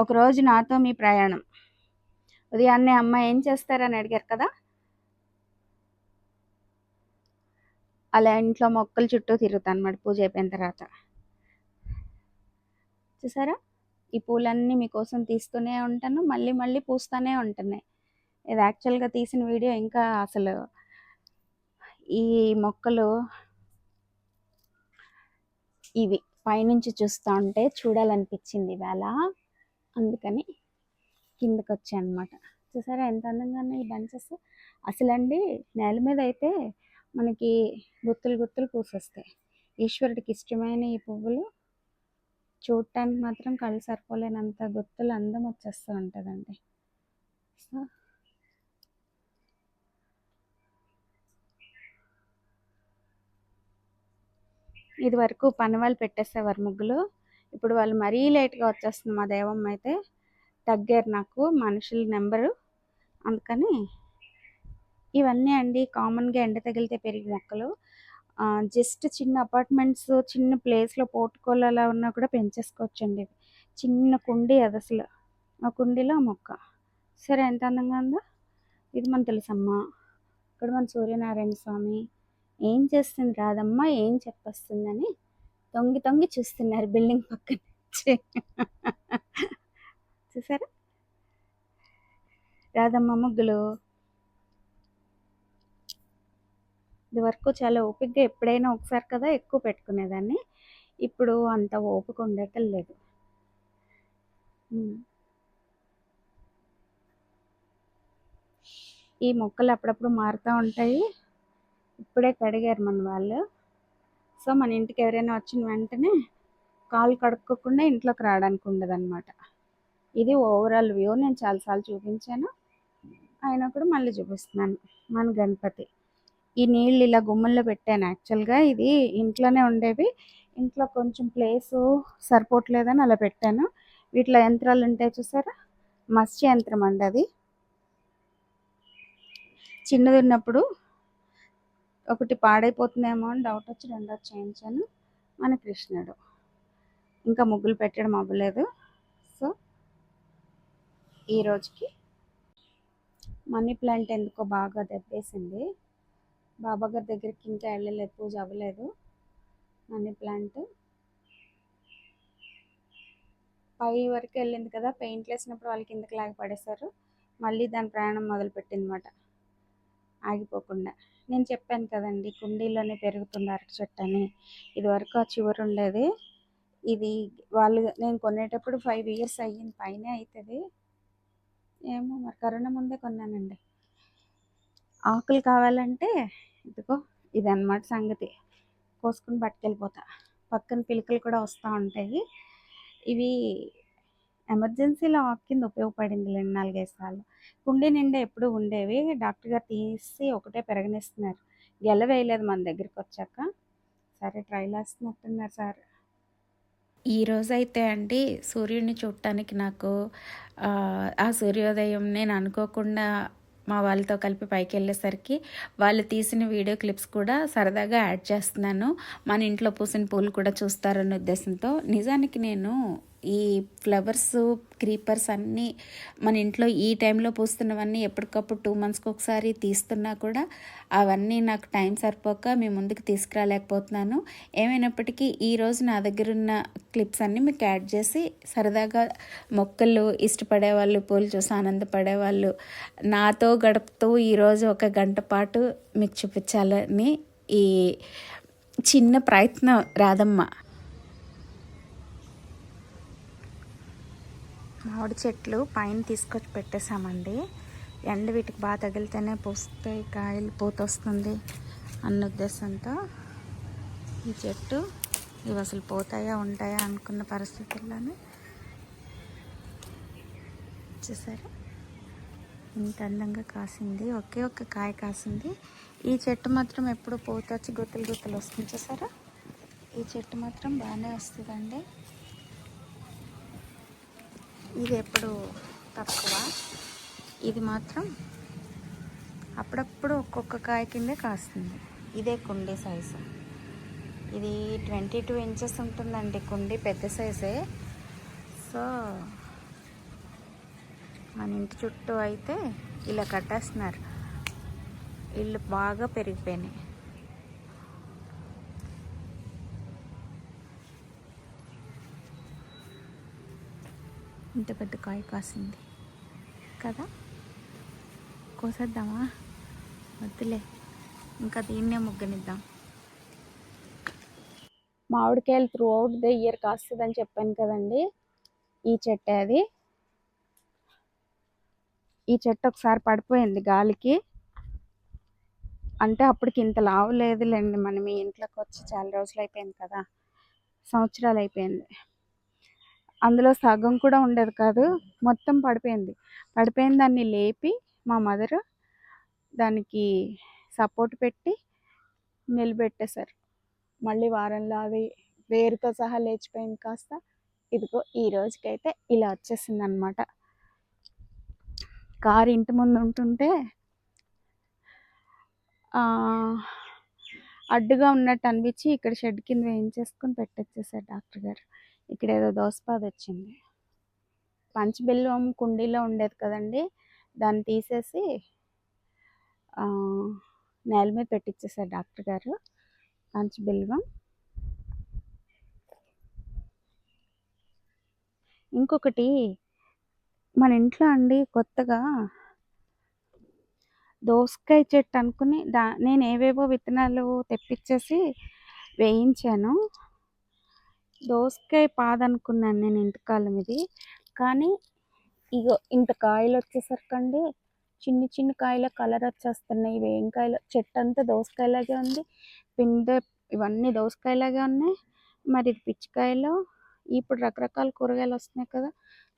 ఒకరోజు నాతో మీ ప్రయాణం. ఉదయాన్నే అమ్మ ఏం చేస్తారని అడిగారు కదా? అలా ఇంట్లో మొక్కలు చుట్టూ తిరుగుతాను అన్నమాట పూజ అయిపోయిన తర్వాత. చూసారా? ఈ పూలన్నీ మీకోసం తీస్తూనే ఉంటాను. మళ్ళీ మళ్ళీ పూస్తూనే ఉంటున్నాయి. ఇది యాక్చువల్గా తీసిన వీడియో ఇంకా అసలు ఈ మొక్కలు ఇవి పైనుంచి చూస్తూ ఉంటే చూడాలనిపించింది. ఇవాళ అందుకని కిందకి వచ్చాయి అనమాట చూసారా ఎంత అందంగా ఉన్నాయి ఈ బంచెస్? అసలండి నేల మీద అయితే మనకి గుత్తులు గుత్తులు పూసొస్తాయి. ఈశ్వరుడికి ఇష్టమైన ఈ పువ్వులు చూడటానికి మాత్రం కళ్ళు సరిపోలేనంత గుత్తులు అందం వచ్చేస్తూ ఉంటుందండి. సో ఇది వరకు పని వాళ్ళు పెట్టేసేవారు ముగ్గులు. ఇప్పుడు వాళ్ళు మరీ లేట్గా వచ్చేస్తుంది మా దేవమ్మ అయితే. తగ్గారు నాకు మనుషుల నెంబరు. అందుకని ఇవన్నీ అండి. కామన్గా ఎండ తగిలితే పెరిగి మొక్కలు. జస్ట్ చిన్న అపార్ట్మెంట్స్ చిన్న ప్లేస్లో పోర్టుకోలలో ఉన్నా కూడా పెంచేసుకోవచ్చండి. చిన్న కుండీ అది అసలు. ఆ కుండీలో మొక్క. సరే ఎంత అందంగా ఉందో? ఇది మన తెలుసమ్మ. ఇక్కడ మన సూర్యనారాయణ స్వామి. ఏం చేస్తుంది? రాదమ్మ ఏం చెప్పేస్తుందని తొంగి తొంగి చూస్తున్నారు బిల్డింగ్ పక్కన. నుంచి. చూసారా? రాధమ్మ ముగ్గులు. ఇది వరకు చాలా ఓపికగా ఎప్పుడైనా ఒకసారి కదా ఎక్కువ పెట్టుకునేదాన్ని. ఇప్పుడు అంత ఓపిక ఉండటం లేదు. ఈ మొక్కలు అప్పుడప్పుడు మారుతూ ఉంటాయి. ఇప్పుడే కడిగారు మన వాళ్ళు. సో మన ఇంటికి ఎవరైనా వచ్చిన వెంటనే కాలు కడుక్కోకుండా ఇంట్లోకి రావడానికి ఉండదన్నమాట. ఇది ఓవరాల్ వ్యూ నేను చాలాసార్లు చూపించాను. అయినా కూడా మళ్ళీ చూపిస్తున్నాను. మన గణపతి. ఈ నీళ్ళు ఇలా గుమ్మల్లో పెట్టాను యాక్చువల్గా. ఇది ఇంట్లోనే ఉండేవి. ఇంట్లో కొంచెం ప్లేసు సరిపోవట్లేదని అలా పెట్టాను. వీటిలో యంత్రాలు ఉంటాయి చూసారా? మత్స్య యంత్రం అండి అది. చిన్నది ఉన్నప్పుడు ఒకటి పాడైపోతుందేమో అని డౌట్ వచ్చి రెండోది చేయించాను. మన కృష్ణుడు. ఇంకా ముగ్గులు పెట్టడం అవ్వలేదు. సో ఈ రోజుకి మనీ ప్లాంట్ ఎందుకో బాగా దెబ్బేసింది. బాబా గారి దగ్గరికి ఇంకా వెళ్ళలేదు పూజ అవ్వలేదు. మనీ ప్లాంట్ పై వరకు వెళ్ళింది కదా పెయింట్లు వేసినప్పుడు వాళ్ళు కిందకి లాగి పడేశారు. మళ్ళీ దాని ప్రయాణం మొదలుపెట్టింది అనమాట ఆగిపోకుండా. నేను చెప్పాను కదండి కుండీలోనే పెరుగుతుంది అరటి చెట్టు అని ఇది వరకు ఆ చివరి ఉండేది. ఇది వాళ్ళు నేను కొనేటప్పుడు ఫైవ్ ఇయర్స్ అయ్యింది పైనే అవుతుంది ఏమో మరి కరోనా ముందే కొన్నానండి. ఆకులు కావాలంటే ఇదిగో ఇదన్నమాట సంగతి. కోసుకుని పట్టుకెళ్ళిపోతా. పక్కన పిలకలు కూడా వస్తూ ఉంటాయి. ఇవి ఎమర్జెన్సీలో ఆకు కింద ఉపయోగపడింది రెండు నాలుగైదు సార్లు. కుండీ నిండా ఎప్పుడు ఉండేవి. డాక్టర్ గారు తీసి ఒకటే పెరగనిస్తున్నారు. గెల వేయలేదు మన దగ్గరికి వచ్చాక. సరే ట్రైల్ వేస్తున్నట్టున్నారు సార్. ఈ రోజైతే అండి సూర్యుడిని చూడటానికి నాకు ఆ, ఆ సూర్యోదయం నేను అనుకోకుండా మా వాళ్ళతో కలిపి పైకి వెళ్ళేసరికి వాళ్ళు తీసిన వీడియో క్లిప్స్ కూడా సరదాగా యాడ్ చేస్తున్నాను. మన ఇంట్లో పూసిన పూలు కూడా చూస్తారన్న ఉద్దేశంతో. నిజానికి నేను ఈ ఫ్లవర్స్ క్రీపర్స్ అన్నీ మన ఇంట్లో ఈ టైంలో పూస్తున్నవన్నీ ఎప్పటికప్పుడు టూ మంత్స్కి ఒకసారి తీస్తున్నా కూడా అవన్నీ నాకు టైం సరిపోక మీ ముందుకు తీసుకురాలేకపోతున్నాను. ఏమైనప్పటికీ ఈరోజు నా దగ్గర ఉన్న క్లిప్స్ అన్నీ మీకు యాడ్ చేసి సరదాగా మొక్కలు ఇష్టపడేవాళ్ళు పూలు చూసి ఆనందపడేవాళ్ళు నాతో గడుపుతూ ఈరోజు ఒక గంట పాటు మీకు చూపించాలని ఈ చిన్న ప్రయత్నం రాదమ్మ మామిడి చెట్లు పైన తీసుకొచ్చి పెట్టేశామండి. ఎండ వీటికి బాగా తగిలితేనే పూస్తాయి కాయలు పూత వస్తుంది అన్న ఉద్దేశంతో ఈ చెట్టు ఇవి అసలు పోతాయా ఉంటాయా అనుకున్న పరిస్థితుల్లోనే చూసారా? ఇంత అందంగా కాసింది ఒకే ఒక్క కాయ కాసింది. ఈ చెట్టు మాత్రం ఎప్పుడు పూత వచ్చి గుత్తులు గుత్తులు వస్తుంది చూసారా? ఈ చెట్టు మాత్రం బాగానే వస్తుందండి. ఇది ఎప్పుడు తక్కువ. ఇది మాత్రం అప్పుడప్పుడు ఒక్కొక్క కాయ కిందే కాస్తుంది. ఇదే కుండీ సైజు. ఇది ట్వంటీ టూ ఇంచెస్ ఉంటుందండి కుండీ పెద్ద సైజే. సో మన ఇంటి చుట్టూ అయితే ఇలా కట్టేస్తున్నారు. ఇల్లు బాగా పెరిగిపోయినాయి. ఇంత పెద్ద కాయ కాసింది. కదా? కోసేద్దామా? వద్దులే. ఇంకా దీన్నే ముగ్గనిద్దాం. మామిడికాయలు త్రూ అవుట్ ద ఇయర్ కాస్తుందని చెప్పాను కదండి. ఈ చెట్టు అది. ఈ చెట్టు ఒకసారి పడిపోయింది గాలికి. అంటే అప్పటికి ఇంత లావు లేదులేండి మనం మీ ఇంట్లోకి వచ్చి చాలా రోజులు అయిపోయింది కదా. సంవత్సరాలు అయిపోయింది. అందులో సగం కూడా ఉండేది కాదు. మొత్తం పడిపోయింది. పడిపోయిన దాన్ని లేపి మా మదర్ దానికి సపోర్ట్ పెట్టి నిలబెట్టేశారు. మళ్ళీ వారంలో అది వేరుతో సహా లేచిపోయింది కాస్త. ఇదిగో ఈ రోజుకైతే ఇలా వచ్చేసింది అనమాట కారు ఇంటి ముందు ఉంటుంటే అడ్డుగా ఉన్నట్టు అనిపించి ఇక్కడ షెడ్ కింద వేయించేసుకొని పెట్టొచ్చేసారు డాక్టర్ గారు. ఇక్కడ ఏదో దోసపాద వచ్చింది. పంచబెల్లం కుండీలో ఉండేది కదండి దాన్ని తీసేసి నేల మీద పెట్టించేసారు డాక్టర్ గారు పంచబెల్లం ఇంకొకటి మన ఇంట్లో అండి కొత్తగా దోసకాయ చెట్టు అనుకుని దా నేను ఏవేవో విత్తనాలు తెప్పించేసి వేయించాను. దోసకాయ పాదనుకున్నాను నేను ఇంతకాలం ఇది. కానీ ఇగో ఇంత కాయలు వచ్చేసరికండి చిన్ని చిన్ని కాయల కలర్ వచ్చేస్తున్నాయి. ఇవి ఏం కాయలు? చెట్టు అంతా దోసకాయలాగే ఉంది. పిందె ఇవన్నీ దోసకాయలాగే ఉన్నాయి. మరి ఇది పిచ్చికాయలు. ఇప్పుడు రకరకాల కూరగాయలు వస్తున్నాయి కదా.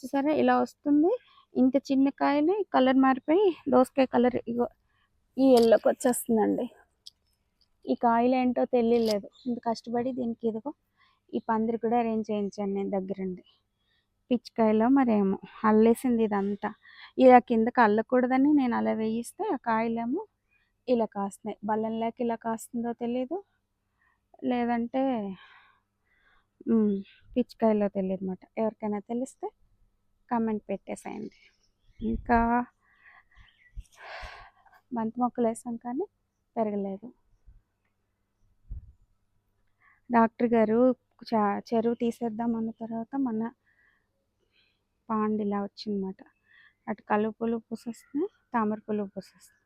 చూసారా? ఇలా వస్తుంది. ఇంత చిన్న కాయలు కలర్ మారిపోయి దోసకాయ కలర్ ఇగో ఈ ఎల్లోకి వచ్చేస్తుందండి ఈ కాయలు ఏంటో తెలియలేదు ఇంత కష్టపడి దీనికి ఇదిగో ఈ పందిరి కూడా అరేంజ్ చేయించాను నేను దగ్గరుండి. పిచ్చికాయలో మరేమో అల్లేసింది ఇదంతా. ఇలా కిందకి అల్లకూడదని నేను అలా వేయిస్తే ఆ కాయలేమో ఇలా కాస్తున్నాయి. బల్లంలోకి ఇలా కాస్తుందో తెలియదు లేదంటే పిచ్చికాయలో తెలియదు అనమాట ఎవరికైనా తెలిస్తే కామెంట్ పెట్టేసేయండి. ఇంకా బంతి మొక్కలు వేసాం కానీ పెరగలేదు. డాక్టర్ గారు చెరువు తీసేద్దాం అన్న తర్వాత మన పాండ్ ఇలా వచ్చిందన్నమాట. అటు కలువ పూలు పూసేస్తున్నాయి తామర పూలు పూసేస్తున్నాయి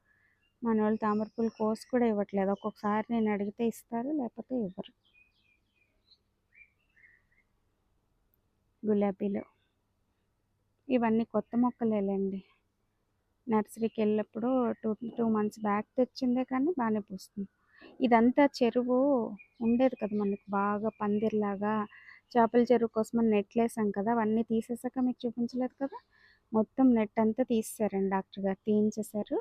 మన వాళ్ళు తామర పూలు కోసి కూడా ఇవ్వట్లేదు. ఒక్కొక్కసారి నేను అడిగితే ఇస్తారు లేకపోతే ఇవ్వరు. గులాబీలు. ఇవన్నీ కొత్త మొక్కలేలేండి. నర్సరీకి వెళ్ళినప్పుడు టూ టూ మంత్స్ బ్యాక్ తెచ్చిందే కానీ బాగానే పూస్తుంది. ఇదంతా చెరువు ఉండేది కదా మనకు బాగా పందిర్లాగా. చేపల చెరువు కోసం నెట్లు వేసాం కదా అవన్నీ తీసేసాక మీకు చూపించలేదు కదా? మొత్తం నెట్ అంతా తీసేసారండి డాక్టర్ గారు తీయించేశారు.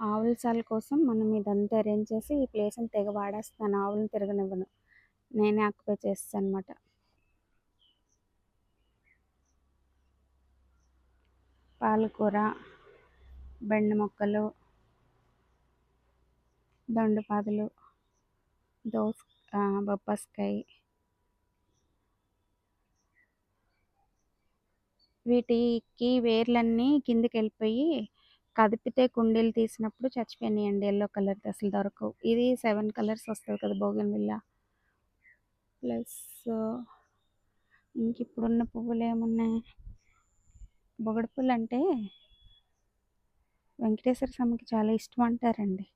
ఆవుల సాల కోసం మనం ఇదంతా అరేంజ్ చేసి ఈ ప్లేస్ని తెగ వాడేస్తాను ఆవులను తిరగనివ్వను. నేనే ఆక్యుపై చేస్తాను అనమాట పాలకూర బెండ మొక్కలు దొండపాదులు దోస్ బొప్పస్కాయ. వీటికి వేర్లన్నీ కిందికి వెళ్ళిపోయి కదిపితే కుండీలు తీసినప్పుడు చచ్చిపోయినాయండి ఎల్లో కలర్ అసలు దొరకవు. ఇది సెవెన్ కలర్స్ వస్తుంది కదా భోగన్ విల్ల. ప్లస్ ఇంక ఇప్పుడున్న పువ్వులు ఏమున్నాయి బొగడ పువ్వులు అంటే వెంకటేశ్వర స్వామికి చాలా ఇష్టం అంటారండి.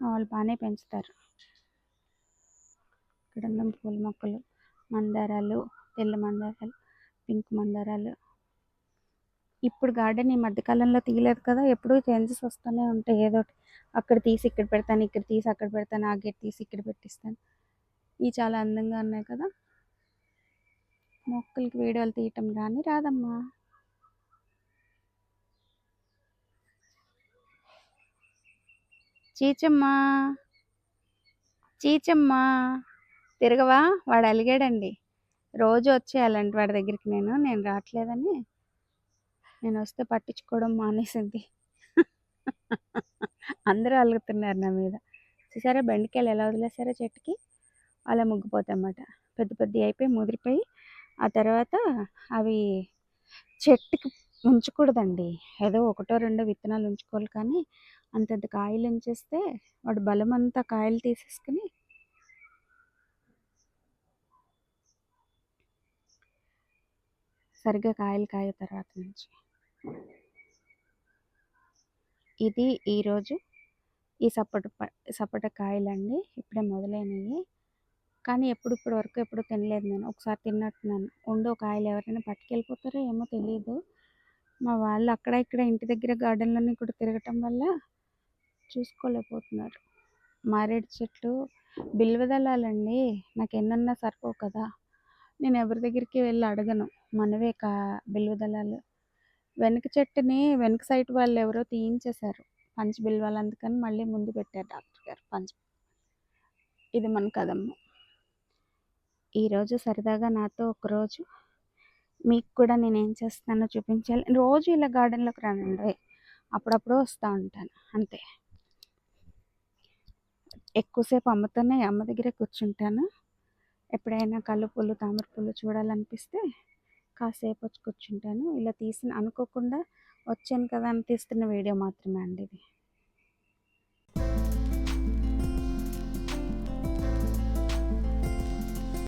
వాళ్ళు బాగానే పెంచుతారు. ఇక్కడ ఉన్న పూల మొక్కలు మందారాలు తెల్ల మందారాలు పింక్ మందారాలు. ఇప్పుడు గార్డెన్ ఈ మధ్యకాలంలో తీయలేదు కదా ఎప్పుడూ చేంజెస్ వస్తూనే ఉంటాయి ఏదో అక్కడ తీసి ఇక్కడ పెడతాను ఇక్కడ తీసి అక్కడ పెడతాను ఆ గేట్ తీసి ఇక్కడ పెట్టిస్తాను. ఇవి చాలా అందంగా ఉన్నాయి కదా. మొక్కలకి వీడియోలు తీయటం కానీ రాదమ్మా. చీచమ్మా చీచమ్మా. తిరగవా? వాడు అలిగాడండి. రోజు వచ్చేయాలంటే వాడి దగ్గరికి నేను నేను రావట్లేదని. నేను వస్తే పట్టించుకోవడం మానేసింది. అందరూ అలుగుతున్నారు నా మీద. చూసారా? బెండకాయలు ఎలా వదిలేసారా చెట్టుకి? అలా ముగ్గిపోతాయన్నమాట. పెద్ద పెద్ద అయిపోయి ముదిరిపోయి ఆ తర్వాత అవి చెట్టుకి ఉంచకూడదండి. ఏదో ఒకటో రెండో విత్తనాలు ఉంచుకోవాలి కానీ అంతంత కాయలు ఉంచేస్తే వాడు బలం అంతా కాయలు తీసేసుకుని సరిగ్గా కాయలు కాయ తర్వాత నుంచి. ఇది ఈరోజు ఈ సపోట సపోట కాయలండి. ఇప్పుడే మొదలైనవి కానీ ఎప్పుడు ఇప్పటి వరకు ఎప్పుడు తినలేదు నేను. ఒకసారి తిన్నట్టున్నాను. ఉండో కాయలు ఎవరైనా పట్టుకెళ్ళిపోతారో ఏమో తెలియదు మా వాళ్ళు అక్కడ ఇక్కడ ఇంటి దగ్గర గార్డెన్లోనే కూడా తిరగటం వల్ల చూసుకోలేకపోతున్నారు. మారేడు చెట్లు బిల్వదళాలండి. నాకు ఎన్నన్నా సరిపోవు కదా. నేను ఎవరి దగ్గరికి వెళ్ళి అడగను. మనవే కా బిల్వదళాలు. వెనక చెట్టుని వెనక సైట్ వాళ్ళు ఎవరో తీయించేశారు. పంచ బిల్వాలు అందుకని మళ్ళీ ముందు పెట్టారు డాక్టర్ గారు. పంచ ఇది మన కదమ్మ. ఈరోజు సరదాగా నాతో ఒకరోజు మీకు కూడా నేను ఏం చేస్తానో చూపించాలి. రోజు ఇలా గార్డెన్లోకి రానండి. అప్పుడప్పుడు వస్తూ ఉంటాను. అంతే. ఎక్కువసేపు అమ్మతోనే అమ్మ దగ్గరే కూర్చుంటాను. ఎప్పుడైనా కళ్ళు పూలు తామర చూడాలనిపిస్తే కాసేపు వచ్చి కూర్చుంటాను. ఇలా తీసిన అనుకోకుండా వచ్చాను కదా అని తీస్తున్న వీడియో మాత్రమే అండి ఇది.